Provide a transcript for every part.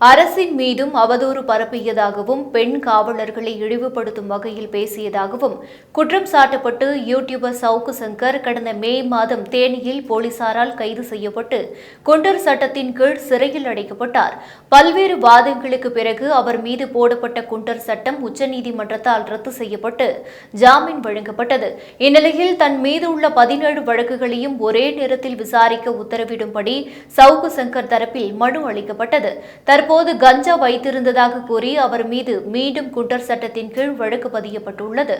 அரசின் மீதும் அவதூறு பரப்பியதாகவும் பெண் காவலர்களை இழிவுபடுத்தும் வகையில் பேசியதாகவும் குற்றம் சாட்டப்பட்டு யூடியூபர் சவுக்கு சங்கர் கடந்த மே மாதம் தேனியில் போலீசாரால் கைது செய்யப்பட்டு குண்டர் சட்டத்தின் கீழ் சிறையில் அடைக்கப்பட்டார். பல்வேறு வாதங்களுக்கு பிறகு அவர் மீது போடப்பட்ட குண்டர் சட்டம் உச்சநீதிமன்றத்தால் ரத்து செய்யப்பட்டு ஜாமீன் வழங்கப்பட்டது. இந்நிலையில் தன் மீது உள்ள பதினேழு வழக்குகளையும் ஒரே நேரத்தில் விசாரிக்க உத்தரவிடும்படி சவுக்கு சங்கர் தரப்பில் மனு அளிக்கப்பட்டது. தற்போது கஞ்சா வைத்திருந்ததாக கூறி அவர் மீது மீண்டும் குண்டர் சட்டத்தின் கீழ் வழக்கு பதியப்பட்டுள்ளது.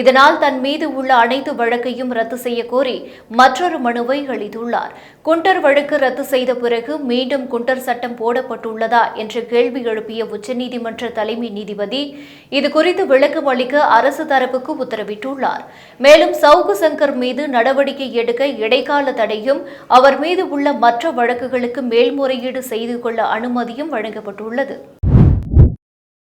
இதனால் தன் மீது உள்ள அனைத்து வழக்கையும் ரத்து செய்ய கோரி மற்றொரு மனுவை அளித்துள்ளார். குண்டர் வழக்கு ரத்து செய்த பிறகு மீண்டும் குண்டர் சட்டம் போடப்பட்டுள்ளதா என்ற கேள்வி எழுப்பிய உச்சநீதிமன்ற தலைமை நீதிபதி இதுகுறித்து விளக்கம் அளிக்க அரசு தரப்புக்கு உத்தரவிட்டுள்ளார். மேலும் சவுகு சங்கர் மீது நடவடிக்கை எடுக்க இடைக்கால தடையும் அவர் மீது உள்ள மற்ற வழக்குகளுக்கு மேல்முறையீடு செய்து கொள்ள அனுமதியும் வழங்க வழங்கப்பட்டுள்ளது